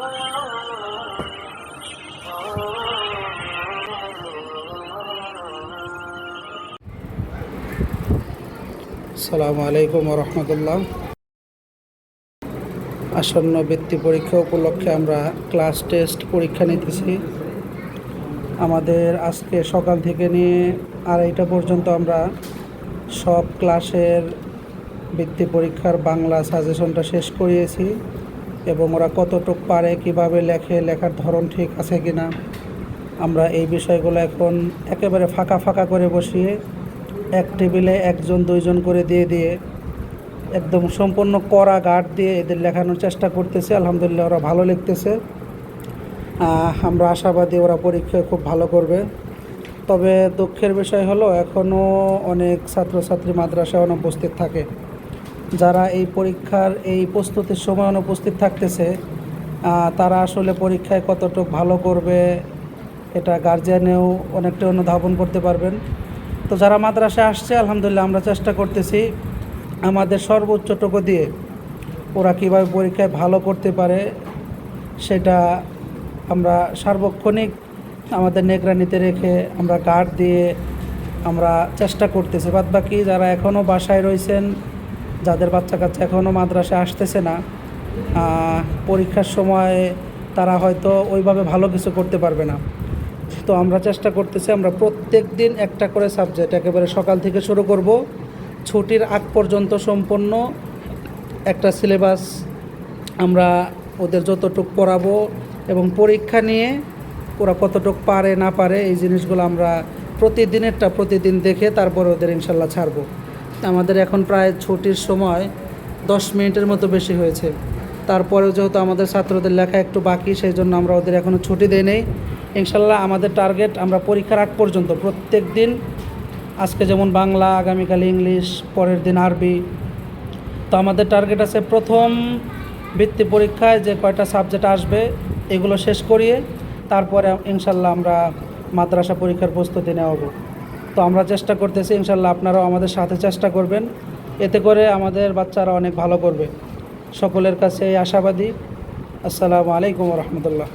আসসালামু আলাইকুম রহমতুল্লাহ। আসন্ন বৃত্তি পরীক্ষা উপলক্ষে আমরা ক্লাস টেস্ট পরীক্ষা নিতেছি। আমাদের আজকে সকাল থেকে নিয়ে আড়াইটা পর্যন্ত আমরা সব ক্লাসের বৃত্তি পরীক্ষার বাংলা সাজেশনটা শেষ করিয়েছি। এবং ওরা কতটুক পারে, কীভাবে লেখে, লেখার ধরন ঠিক আছে কি না আমরা এই বিষয়গুলো এখন একেবারে ফাঁকা ফাঁকা করে বসিয়ে এক টেবিলে একজন, দুইজন করে দিয়ে দিয়ে একদম সম্পূর্ণ কড়া গার্ড দিয়ে এদের লেখানোর চেষ্টা করতেছে। আলহামদুলিল্লাহ ওরা ভালো লিখতেছে। আমরা আশাবাদী ওরা পরীক্ষায় খুব ভালো করবে। তবে দুঃখের বিষয় হলো এখনও অনেক ছাত্রছাত্রী মাদ্রাসায় অনুপস্থিত থাকে। যারা এই পরীক্ষার এই প্রস্তুতির সময় অনুপস্থিত থাকতেছে তারা আসলে পরীক্ষায় কতটুকু ভালো করবে এটা গার্জিয়ানেও অনেকটা অনুধাবন করতে পারবেন। তো যারা মাদ্রাসায় আসছে, আলহামদুলিল্লাহ আমরা চেষ্টা করতেছি আমাদের সর্বোচ্চটুকু দিয়ে ওরা কীভাবে পরীক্ষায় ভালো করতে পারে সেটা আমরা সার্বক্ষণিক আমাদের নেগরানিতে রেখে আমরা গার্ড দিয়ে আমরা চেষ্টা করতেছি। বাদ বাকি যারা এখনও বাসায় রয়েছেন যাদের বাচ্চা কাচ্চা এখনও মাদ্রাসায় আসতেছে না পরীক্ষার সময় তারা হয়তো ওইভাবে ভালো কিছু করতে পারবে না। তো আমরা চেষ্টা করতেছি, আমরা প্রত্যেক দিন একটা করে সাবজেক্ট, একেবারে সকাল থেকে শুরু করব। ছুটির আগ পর্যন্ত সম্পূর্ণ একটা সিলেবাস আমরা ওদের যতটুক পড়াবো এবং পরীক্ষা নিয়ে ওরা কতটুক পারে, না পারে, এই জিনিসগুলো আমরা প্রতিদিনেরটা প্রতিদিন দেখে তারপরে ওদের ইনশাল্লাহ ছাড়বো। আমাদের এখন প্রায় ছুটির সময় দশ মিনিটের মতো বেশি হয়েছে। তারপরেও যেহেতু আমাদের ছাত্রদের লেখা একটু বাকি সেই জন্য আমরা ওদের এখনও ছুটি দেই নেই। ইনশাল্লাহ আমাদের টার্গেট আমরা পরীক্ষার আগ পর্যন্ত প্রত্যেক দিন, আজকে যেমন বাংলা, আগামীকাল ইংলিশ, পরের দিন আরবি, তো আমাদের টার্গেট আছে প্রথম বৃত্তি পরীক্ষায় যে কয়টা সাবজেক্ট আসবে এগুলো শেষ করিয়ে তারপরে ইনশাল্লাহ আমরা মাদ্রাসা পরীক্ষার প্রস্তুতি নেওয়া হব। তো আমরা চেষ্টা করতেছি, ইনশাল্লাহ আপনারাও আমাদের সাথে চেষ্টা করবেন। এতে করে আমাদের বাচ্চারা অনেক ভালো করবে। সকলের কাছে আশাবাদী। আসসালামু আলাইকুম রহমতুল্লাহ।